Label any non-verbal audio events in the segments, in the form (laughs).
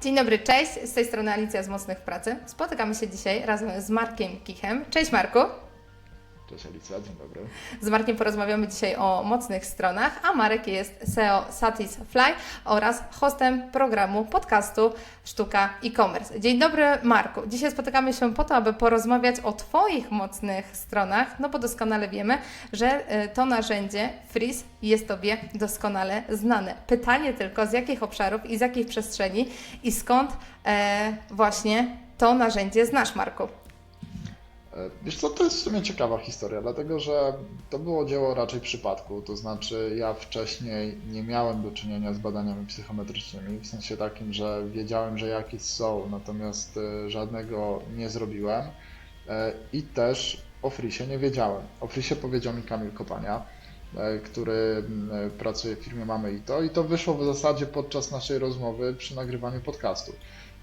Dzień dobry, cześć. Z tej strony Alicja z Mocnych w Pracy. Spotykamy się dzisiaj razem z Markiem Kichem. Cześć Marku. Alicja, dzień dobry. Z Markiem porozmawiamy dzisiaj o mocnych stronach, a Marek jest SEO Satisfy oraz hostem programu podcastu Sztuka e-commerce. Dzień dobry Marku. Dzisiaj spotykamy się po to, aby porozmawiać o Twoich mocnych stronach, no bo doskonale wiemy, że y, to narzędzie Freeze jest Tobie doskonale znane. Pytanie tylko z jakich obszarów i z jakich przestrzeni i skąd e, właśnie to narzędzie znasz Marku? E, Wiesz co, to jest w sumie ciekawa historia, dlatego że to było dzieło raczej przypadku, to znaczy ja wcześniej nie miałem do czynienia z badaniami psychometrycznymi, w sensie takim, że wiedziałem, że jakieś są, natomiast e, żadnego nie zrobiłem E, i też o Frisie nie wiedziałem. O Frisie powiedział mi Kamil Kopania, który pracuje w firmie Mamy i to i to wyszło w zasadzie podczas naszej rozmowy przy nagrywaniu podcastu.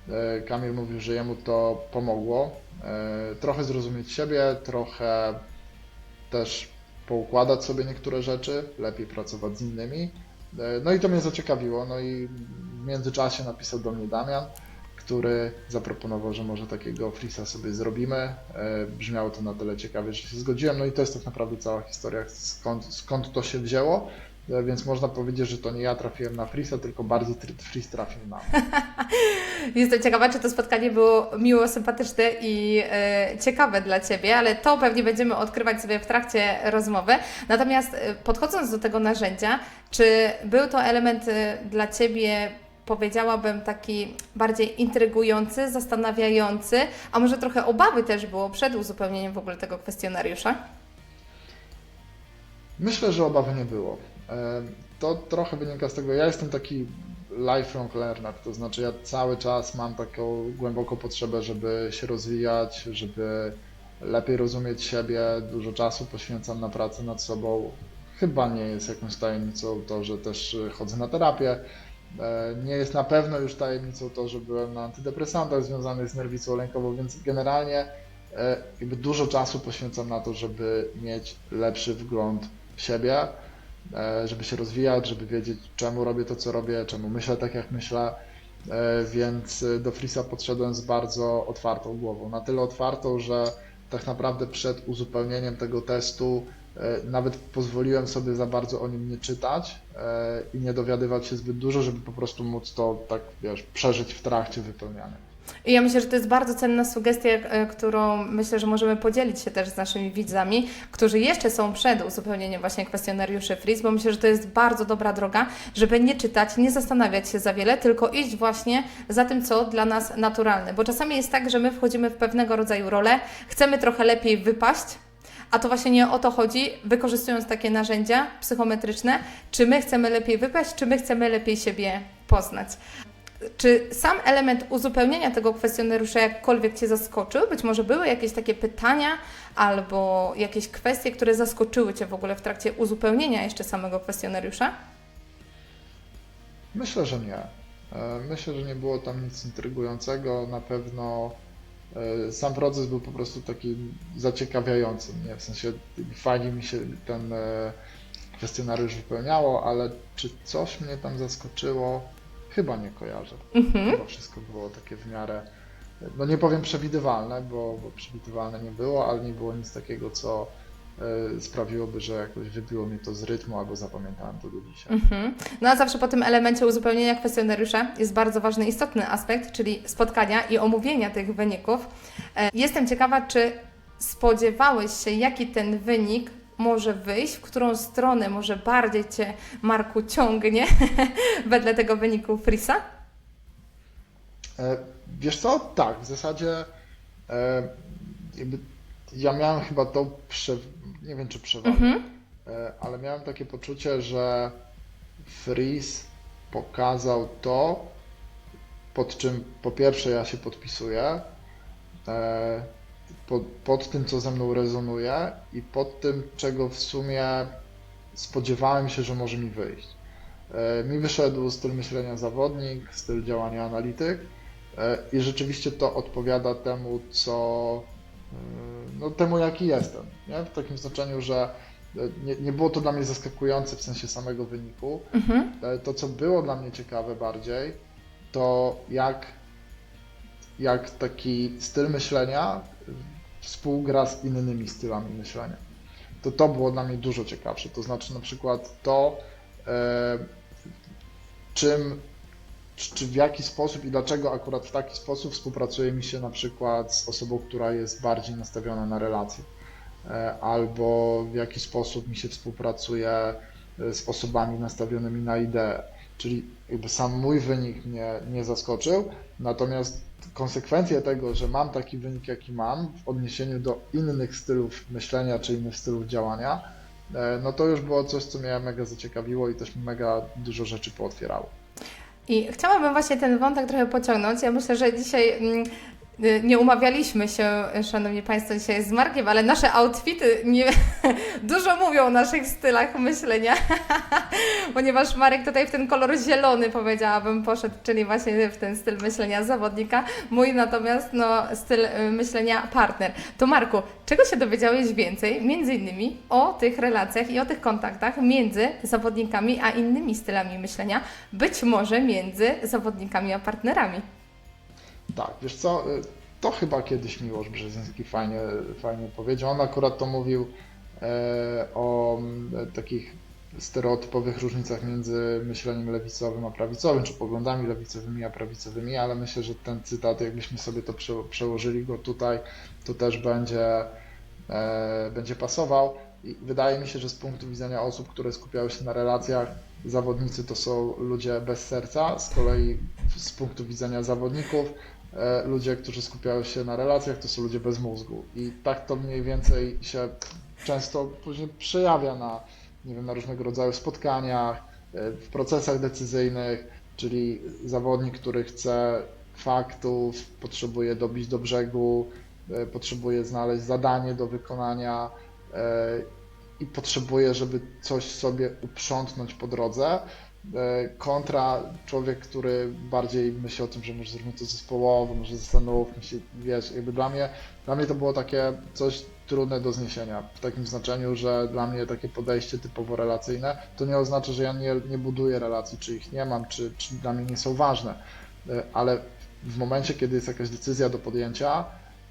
E, Kamil mówił, że jemu to pomogło e, trochę zrozumieć siebie, trochę też poukładać sobie niektóre rzeczy, lepiej pracować z innymi. E, No i to mnie zaciekawiło. No i w międzyczasie napisał do mnie Damian, który zaproponował, że może takiego freesa sobie zrobimy. Brzmiało to na tyle ciekawie, że się zgodziłem. No i to jest tak naprawdę cała historia, skąd, skąd to się wzięło. E, Więc można powiedzieć, że to nie ja trafiłem na freesa, tylko bardziej freeze trafił na mnie. (laughs) Jestem ciekawa, czy to spotkanie było miło, sympatyczne i e, ciekawe dla Ciebie, ale to pewnie będziemy odkrywać sobie w trakcie rozmowy. Natomiast e, podchodząc do tego narzędzia, czy był to element e, dla Ciebie, powiedziałabym, taki bardziej intrygujący, zastanawiający, a może trochę obawy też było przed uzupełnieniem w ogóle tego kwestionariusza? Myślę, że obawy nie było. To trochę wynika z tego, ja jestem taki lifelong learner, to znaczy ja cały czas mam taką głęboką potrzebę, żeby się rozwijać, żeby lepiej rozumieć siebie, dużo czasu poświęcam na pracę nad sobą. Chyba nie jest jakąś tajemnicą to, że też chodzę na terapię. E, Nie jest na pewno już tajemnicą to, że byłem na antydepresantach związanych z nerwicą lękową, więc generalnie e, dużo czasu poświęcam na to, żeby mieć lepszy wgląd w siebie, żeby się rozwijać, żeby wiedzieć, czemu robię to, co robię, czemu myślę tak, jak myślę. E, Więc e, do Frisa podszedłem z bardzo otwartą głową. Na tyle otwartą, że tak naprawdę przed uzupełnieniem tego testu e, nawet pozwoliłem sobie za bardzo o nim nie czytać e, i nie dowiadywać się zbyt dużo, żeby po prostu móc to tak, wiesz, przeżyć w trakcie wypełniania. I ja myślę, że to jest bardzo cenna sugestia, e, którą myślę, że możemy podzielić się też z naszymi widzami, którzy jeszcze są przed uzupełnieniem właśnie kwestionariuszy Freeze, bo myślę, że to jest bardzo dobra droga, żeby nie czytać, nie zastanawiać się za wiele, tylko iść właśnie za tym, co dla nas naturalne. Bo czasami jest tak, że my wchodzimy w pewnego rodzaju rolę, chcemy trochę lepiej wypaść, a to właśnie nie o to chodzi, wykorzystując takie narzędzia psychometryczne, czy my chcemy lepiej wypaść, czy my chcemy lepiej siebie poznać. Czy sam element uzupełnienia tego kwestionariusza jakkolwiek Cię zaskoczył? Być może były jakieś takie pytania albo jakieś kwestie, które zaskoczyły Cię w ogóle w trakcie uzupełnienia jeszcze samego kwestionariusza? Myślę, że nie. E, Myślę, że nie było tam nic intrygującego. Na pewno e, sam proces był po prostu taki zaciekawiający. Nie? W sensie fajnie mi się ten e, kwestionariusz wypełniało, ale czy coś mnie tam zaskoczyło? Chyba nie kojarzę. Mhm. Chyba wszystko było takie w miarę, no nie powiem przewidywalne, bo, bo przewidywalne nie było, ale nie było nic takiego, co e, sprawiłoby, że jakoś wybiło mnie to z rytmu albo zapamiętałem to do dzisiaj. Mhm. No a zawsze po tym elemencie uzupełnienia kwestionariusza jest bardzo ważny, istotny aspekt, czyli spotkania i omówienia tych wyników. E, Jestem ciekawa, czy spodziewałeś się, jaki ten wynik może wyjść, w którą stronę może bardziej Cię, Marku, ciągnie (laughs) wedle tego wyniku Frisa? E, Wiesz co? Tak, w zasadzie e, ja miałem chyba tą prze, nie wiem czy przewagę, Mhm. e, ale miałem takie poczucie, że Freeze pokazał to, pod czym po pierwsze ja się podpisuję, pod, pod tym co ze mną rezonuje i pod tym czego w sumie spodziewałem się, że może mi wyjść. E, Mi wyszedł styl myślenia zawodnik, styl działania analityk e, i rzeczywiście to odpowiada temu, co e, no, temu jaki jestem. Nie? W takim znaczeniu, że nie, nie było to dla mnie zaskakujące w sensie samego wyniku. Mhm. To, co było dla mnie ciekawe bardziej, to jak, jak taki styl myślenia współgra z innymi stylami myślenia. To to było dla mnie dużo ciekawsze. To znaczy na przykład to, e, czym, czy, w jaki sposób i dlaczego akurat w taki sposób współpracuje mi się na przykład z osobą, która jest bardziej nastawiona na relacje. E, albo w jaki sposób mi się współpracuje e, z osobami nastawionymi na ideę. Czyli jakby sam mój wynik mnie nie zaskoczył, natomiast konsekwencje tego, że mam taki wynik, jaki mam w odniesieniu do innych stylów myślenia czy innych stylów działania, e, no to już było coś, co mnie mega zaciekawiło i też mega dużo rzeczy pootwierało. I chciałabym właśnie ten wątek trochę pociągnąć. Ja myślę, że dzisiaj mm, nie umawialiśmy się, Szanowni Państwo, dzisiaj z Markiem, ale nasze outfity nie, (laughs) dużo mówią o naszych stylach myślenia, (laughs) ponieważ Marek tutaj w ten kolor zielony, powiedziałabym, poszedł, czyli właśnie w ten styl myślenia zawodnika. Mój natomiast no, styl y, myślenia partner. To Marku, czego się dowiedziałeś więcej, między innymi o tych relacjach i o tych kontaktach między zawodnikami a innymi stylami myślenia, być może między zawodnikami a partnerami? Tak, wiesz co, y, to chyba kiedyś Miłosz Brzeziński fajnie, fajnie powiedział. On akurat to mówił e, o takich stereotypowych różnicach między myśleniem lewicowym a prawicowym, czy poglądami lewicowymi a prawicowymi, ale myślę, że ten cytat, jakbyśmy sobie to prze, przełożyli go tutaj, to też będzie, e, będzie pasował. I wydaje mi się, że z punktu widzenia osób, które skupiały się na relacjach, zawodnicy to są ludzie bez serca, z kolei z punktu widzenia zawodników ludzie, którzy skupiają się na relacjach, to są ludzie bez mózgu. I tak to mniej więcej się często później przejawia na, nie wiem, na różnego rodzaju spotkaniach, e, w procesach decyzyjnych, czyli zawodnik, który chce faktów, potrzebuje dobić do brzegu, e, potrzebuje znaleźć zadanie do wykonania e, i potrzebuje, żeby coś sobie uprzątnąć po drodze e, kontra człowiek, który bardziej myśli o tym, że może zrobimy to zespołowo, może zastanówmy się, wiesz, jakby dla mnie, dla mnie to było takie coś trudne do zniesienia, w takim znaczeniu, że dla mnie takie podejście typowo relacyjne, to nie oznacza, że ja nie, nie buduję relacji, czy ich nie mam, czy, czy dla mnie nie są ważne, E, ale w momencie, kiedy jest jakaś decyzja do podjęcia,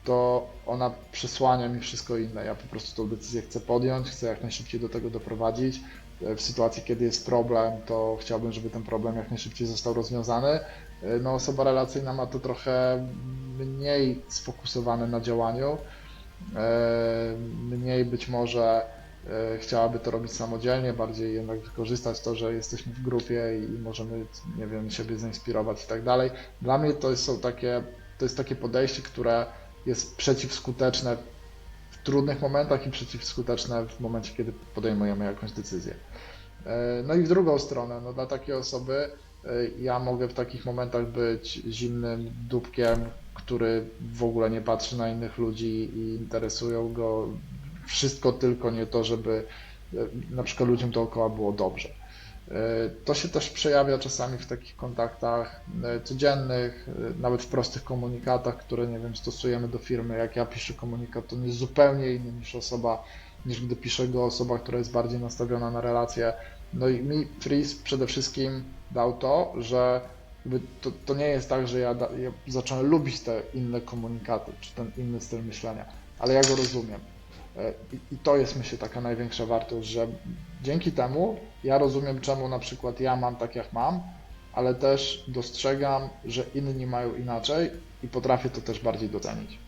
to ona przesłania mi wszystko inne. Ja po prostu tą decyzję chcę podjąć, chcę jak najszybciej do tego doprowadzić. W sytuacji, kiedy jest problem, to chciałbym, żeby ten problem jak najszybciej został rozwiązany. No, osoba relacyjna ma to trochę mniej sfokusowane na działaniu, e, mniej być może e, chciałaby to robić samodzielnie, bardziej jednak wykorzystać to, że jesteśmy w grupie i możemy, nie wiem, siebie zainspirować i tak dalej. Dla mnie to są takie, to jest takie podejście, które jest przeciwskuteczne trudnych momentach i przeciwskuteczne w momencie, kiedy podejmujemy jakąś decyzję. E, No i w drugą stronę, no dla takiej osoby e, ja mogę w takich momentach być zimnym dupkiem, który w ogóle nie patrzy na innych ludzi i interesują go wszystko tylko nie to, żeby e, na przykład ludziom dookoła było dobrze. E, To się też przejawia czasami w takich kontaktach e, codziennych, e, nawet w prostych komunikatach, które nie wiem, stosujemy do firmy. Jak ja piszę komunikat, to on jest zupełnie inny niż osoba, niż gdy pisze go osoba, która jest bardziej nastawiona na relacje. No i mi Freeze przede wszystkim dał to, że to, to nie jest tak, że ja, da, ja zacząłem lubić te inne komunikaty, czy ten inny styl myślenia, ale ja go rozumiem. I, I to jest myślę taka największa wartość, że dzięki temu ja rozumiem, czemu na przykład ja mam tak jak mam, ale też dostrzegam, że inni mają inaczej i potrafię to też bardziej docenić.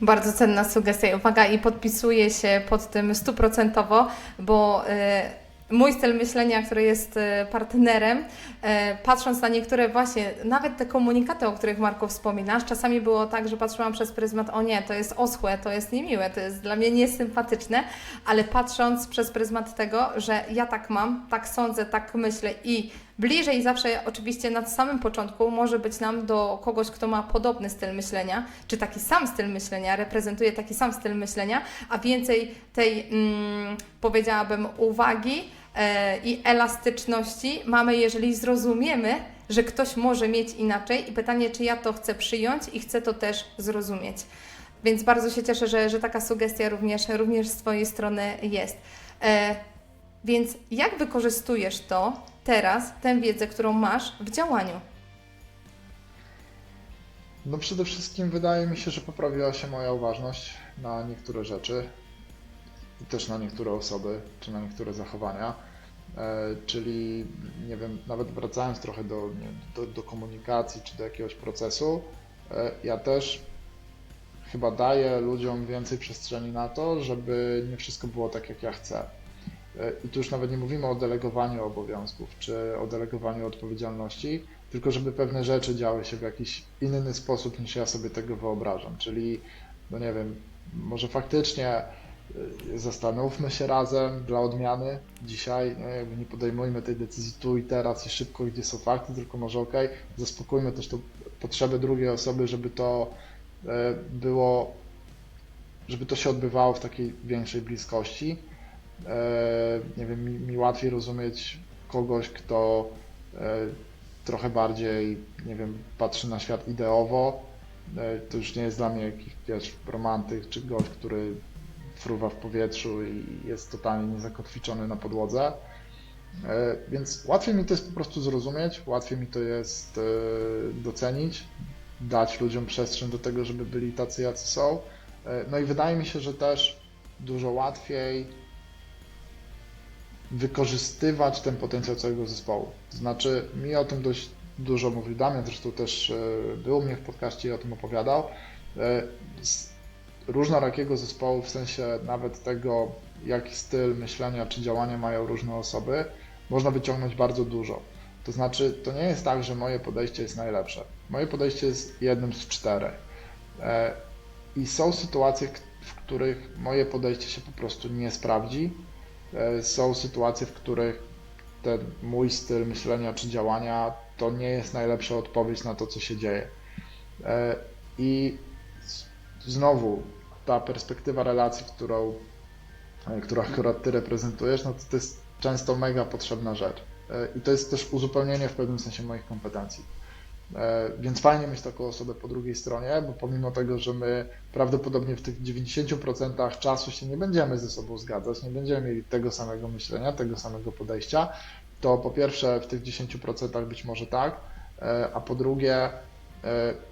Bardzo cenna sugestia. Uwaga, i podpisuję się pod tym stuprocentowo, bo y, mój styl myślenia, który jest y, partnerem, y, patrząc na niektóre właśnie, nawet te komunikaty, o których Marku wspominasz, czasami było tak, że patrzyłam przez pryzmat, o nie, to jest oschłe, to jest niemiłe, to jest dla mnie niesympatyczne, ale patrząc przez pryzmat tego, że ja tak mam, tak sądzę, tak myślę i bliżej zawsze oczywiście na samym początku może być nam do kogoś, kto ma podobny styl myślenia, czy taki sam styl myślenia, reprezentuje taki sam styl myślenia, a więcej tej, mm, powiedziałabym, uwagi e, i elastyczności mamy, jeżeli zrozumiemy, że ktoś może mieć inaczej i pytanie, czy ja to chcę przyjąć i chcę to też zrozumieć. Więc bardzo się cieszę, że, że taka sugestia również, również z Twojej strony jest. E, więc jak wykorzystujesz to teraz, tę wiedzę, którą masz w działaniu? No przede wszystkim wydaje mi się, że poprawiła się moja uważność na niektóre rzeczy i też na niektóre osoby, czy na niektóre zachowania. E, czyli, nie wiem, nawet wracając trochę do, do, do komunikacji czy do jakiegoś procesu, e, ja też chyba daję ludziom więcej przestrzeni na to, żeby nie wszystko było tak, jak ja chcę. E, I tu już nawet nie mówimy o delegowaniu obowiązków czy o delegowaniu odpowiedzialności, tylko żeby pewne rzeczy działy się w jakiś inny sposób niż ja sobie tego wyobrażam. Czyli, no nie wiem, może faktycznie zastanówmy się razem dla odmiany dzisiaj, jakby nie podejmujmy tej decyzji tu i teraz i szybko, gdzie są fakty, tylko może okej, zaspokójmy też tą potrzebę drugiej osoby, żeby to y, było, żeby to się odbywało w takiej większej bliskości. E, Nie wiem, mi, mi łatwiej rozumieć kogoś, kto e, trochę bardziej, nie wiem, patrzy na świat ideowo. E, To już nie jest dla mnie jakiś, wiesz, romantyk czy gość, który fruwa w powietrzu i jest totalnie niezakotwiczony na podłodze. E, Więc łatwiej mi to jest po prostu zrozumieć, łatwiej mi to jest e, docenić, dać ludziom przestrzeń do tego, żeby byli tacy, jacy są. E, No i wydaje mi się, że też dużo łatwiej wykorzystywać ten potencjał całego zespołu. To znaczy, mi o tym dość dużo mówił Damian, zresztą też był u mnie w podcaście i o tym opowiadał. Różnorakiego zespołu, w sensie nawet tego, jaki styl myślenia czy działania mają różne osoby, można wyciągnąć bardzo dużo. To znaczy, to nie jest tak, że moje podejście jest najlepsze. Moje podejście jest jednym z czterech. E, I są sytuacje, w których moje podejście się po prostu nie sprawdzi, E, Są sytuacje, w których ten mój styl myślenia czy działania to nie jest najlepsza odpowiedź na to, co się dzieje. E, I znowu ta perspektywa relacji, którą, e, którą akurat ty reprezentujesz, no to, to jest często mega potrzebna rzecz. E, I to jest też uzupełnienie w pewnym sensie moich kompetencji. E, Więc fajnie mieć taką osobę po drugiej stronie, bo pomimo tego, że my prawdopodobnie w tych 90% czasu się nie będziemy ze sobą zgadzać, nie będziemy mieli tego samego myślenia, tego samego podejścia, to po pierwsze w tych 10% być może tak, a po drugie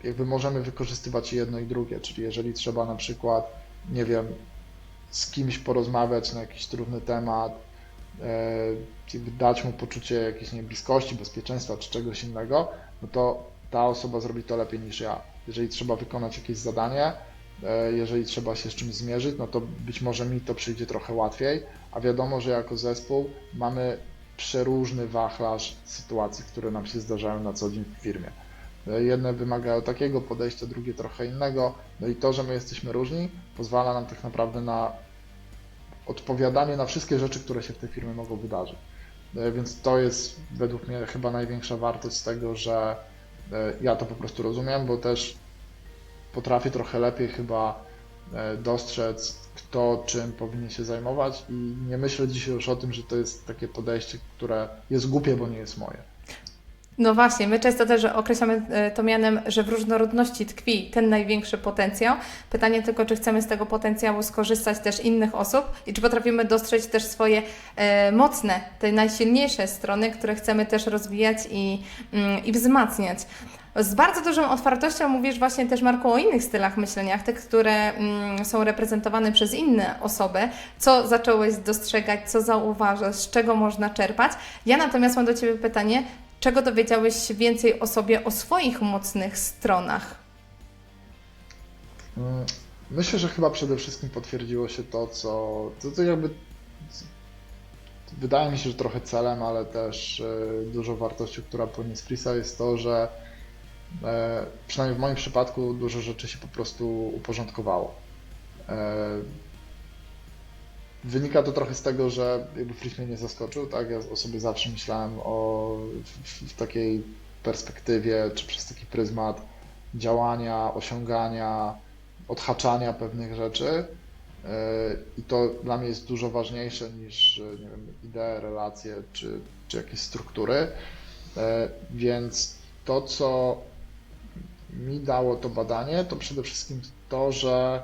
jakby możemy wykorzystywać jedno i drugie, czyli jeżeli trzeba na przykład, nie wiem, z kimś porozmawiać na jakiś trudny temat, e, dać mu poczucie jakiejś nie, bliskości, bezpieczeństwa czy czegoś innego, no to ta osoba zrobi to lepiej niż ja. Jeżeli trzeba wykonać jakieś zadanie, e, jeżeli trzeba się z czymś zmierzyć, no to być może mi to przyjdzie trochę łatwiej, a wiadomo, że jako zespół mamy przeróżny wachlarz sytuacji, które nam się zdarzają na co dzień w firmie. Jedne wymagają takiego podejścia, drugie trochę innego. No i to, że my jesteśmy różni, pozwala nam tak naprawdę na odpowiadanie na wszystkie rzeczy, które się w tej firmie mogą wydarzyć. E, Więc to jest według mnie chyba największa wartość z tego, że e, ja to po prostu rozumiem, bo też potrafię trochę lepiej chyba e, dostrzec, kto czym powinien się zajmować i nie myślę dzisiaj już o tym, że to jest takie podejście, które jest głupie, bo nie jest moje. No właśnie, my często też określamy e, to mianem, że w różnorodności tkwi ten największy potencjał. Pytanie tylko, czy chcemy z tego potencjału skorzystać też innych osób i czy potrafimy dostrzec też swoje e, mocne, te najsilniejsze strony, które chcemy też rozwijać i, mm, i wzmacniać. Z bardzo dużą otwartością mówisz właśnie też, Marku, o innych stylach myślenia, tych, które mm, są reprezentowane przez inne osoby. Co zacząłeś dostrzegać, co zauważasz, z czego można czerpać. Ja natomiast mam do Ciebie pytanie, czego dowiedziałeś się więcej o sobie, o swoich mocnych stronach? Mm, Myślę, że chyba przede wszystkim potwierdziło się to, co to, to jakby wydaje mi się, że trochę celem, ale też e, dużą wartością, która płynie z Frisa jest to, że e, przynajmniej w moim przypadku dużo rzeczy się po prostu uporządkowało. Wynika to trochę z tego, że jakby Fris mnie nie zaskoczył, tak? Ja o sobie zawsze myślałem o w, w takiej perspektywie, czy przez taki pryzmat działania, osiągania, odhaczania pewnych rzeczy. Yy, I to dla mnie jest dużo ważniejsze niż nie wiem, idee, relacje czy, czy jakieś struktury. Yy, Więc to, co mi dało to badanie, to przede wszystkim to, że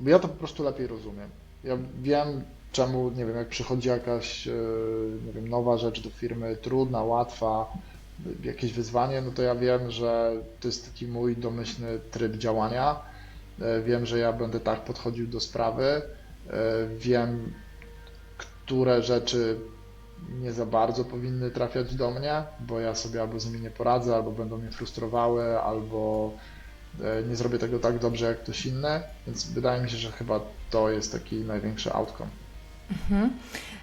ja to po prostu lepiej rozumiem. Ja wiem, czemu, nie wiem, jak przychodzi jakaś, yy, nie wiem, nowa rzecz do firmy, trudna, łatwa, jakieś wyzwanie, no to ja wiem, że to jest taki mój domyślny tryb działania. E, Wiem, że ja będę tak podchodził do sprawy. E, Wiem, które rzeczy nie za bardzo powinny trafiać do mnie, bo ja sobie albo z nimi nie poradzę, albo będą mnie frustrowały, albo e, nie zrobię tego tak dobrze jak ktoś inny, więc wydaje mi się, że chyba to jest taki największy outcome.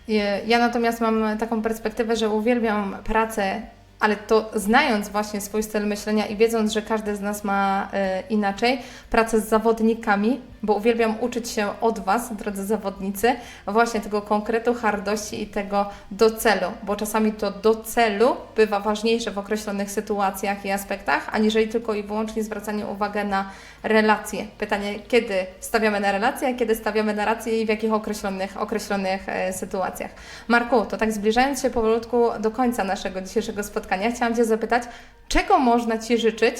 Je- Ja natomiast mam taką perspektywę, że uwielbiam pracę, ale to znając właśnie swój styl myślenia i wiedząc, że każdy z nas ma e, inaczej, pracę z zawodnikami, bo uwielbiam uczyć się od Was, drodzy zawodnicy, właśnie tego konkretu, hardości i tego do celu, bo czasami to do celu bywa ważniejsze w określonych sytuacjach i aspektach, aniżeli tylko i wyłącznie zwracanie uwagi na relacje. Pytanie, kiedy stawiamy na relacje, a kiedy stawiamy na racje i w jakich określonych, określonych e, sytuacjach. Marku, to tak zbliżając się powolutku do końca naszego dzisiejszego spotkania, chciałam Cię zapytać, czego można Ci życzyć,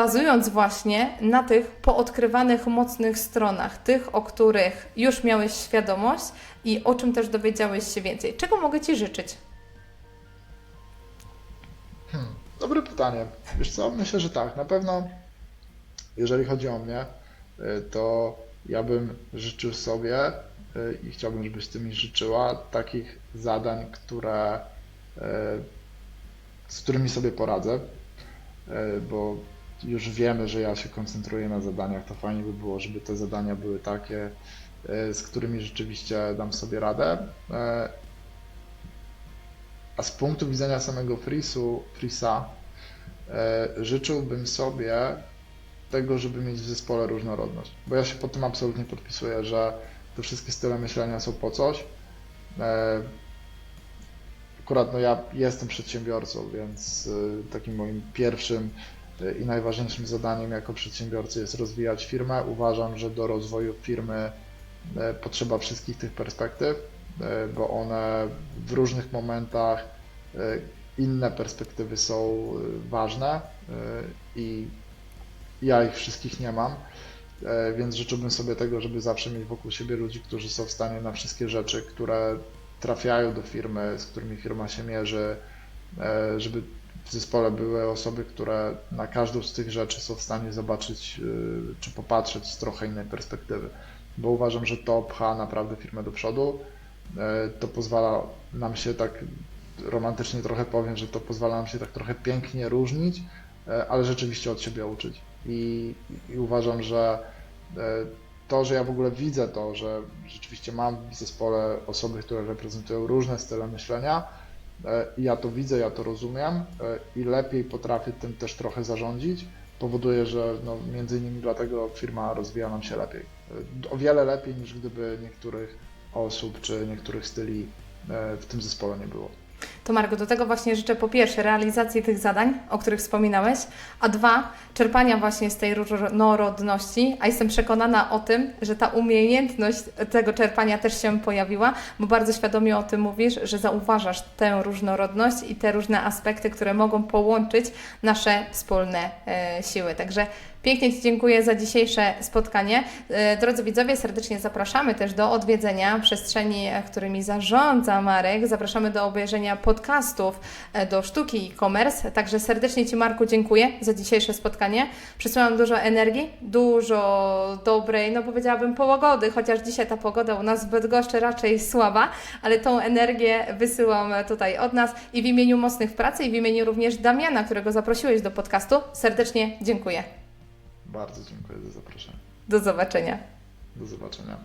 bazując właśnie na tych poodkrywanych mocnych stronach, tych, o których już miałeś świadomość i o czym też dowiedziałeś się więcej. Czego mogę Ci życzyć? Dobre pytanie. Wiesz co, myślę, że tak. Na pewno, jeżeli chodzi o mnie, y, to ja bym życzył sobie y, i chciałbym, żebyś ty mi życzyła takich zadań, które, y, z którymi sobie poradzę, bo już wiemy, że ja się koncentruję na zadaniach, to fajnie by było, żeby te zadania były takie, y, z którymi rzeczywiście dam sobie radę. Y, a z punktu widzenia samego Frisu, Frisa, e, życzyłbym sobie tego, żeby mieć w zespole różnorodność. Bo ja się pod tym absolutnie podpisuję, że te wszystkie style myślenia są po coś. E, akurat no ja jestem przedsiębiorcą, więc e, takim moim pierwszym e, i najważniejszym zadaniem jako przedsiębiorcy jest rozwijać firmę. Uważam, że do rozwoju firmy e, potrzeba wszystkich tych perspektyw, e, bo one w różnych momentach e, inne perspektywy są ważne i ja ich wszystkich nie mam, więc życzyłbym sobie tego, żeby zawsze mieć wokół siebie ludzi, którzy są w stanie na wszystkie rzeczy, które trafiają do firmy, z którymi firma się mierzy, żeby w zespole były osoby, które na każdą z tych rzeczy są w stanie zobaczyć e, czy popatrzeć z trochę innej perspektywy, bo uważam, że to pcha naprawdę firmę do przodu. E, To pozwala nam się tak romantycznie trochę powiem, że to pozwala nam się tak trochę pięknie różnić, e, ale rzeczywiście od siebie uczyć. I, i uważam, że to, że ja w ogóle widzę to, że rzeczywiście mam w zespole osoby, które reprezentują różne style myślenia, ja to widzę, ja to rozumiem e, i lepiej potrafię tym też trochę zarządzić, powoduje, że no, między innymi dlatego firma rozwija nam się lepiej. E, O wiele lepiej niż gdyby niektórych osób czy niektórych styli e, w tym zespole nie było. To Margo, do tego właśnie życzę po pierwsze realizacji tych zadań, o których wspominałeś, a dwa, czerpania właśnie z tej różnorodności, a jestem przekonana o tym, że ta umiejętność tego czerpania też się pojawiła, bo bardzo świadomie o tym mówisz, że zauważasz tę różnorodność i te różne aspekty, które mogą połączyć nasze wspólne e, siły. Także Pięknie Ci dziękuję za dzisiejsze spotkanie. E, Drodzy widzowie, serdecznie zapraszamy też do odwiedzenia przestrzeni, e, którymi zarządza Marek. Zapraszamy do obejrzenia podcastów e, do sztuki e-commerce. Także serdecznie Ci, Marku, dziękuję za dzisiejsze spotkanie. Przesyłam dużo energii, dużo dobrej, no powiedziałabym pogody, chociaż dzisiaj ta pogoda u nas w Bydgoszczy raczej słaba, ale tą energię wysyłam tutaj od nas i w imieniu Mocnych w Pracy i w imieniu również Damiana, którego zaprosiłeś do podcastu, serdecznie dziękuję. Bardzo dziękuję za zaproszenie. Do zobaczenia. Do zobaczenia.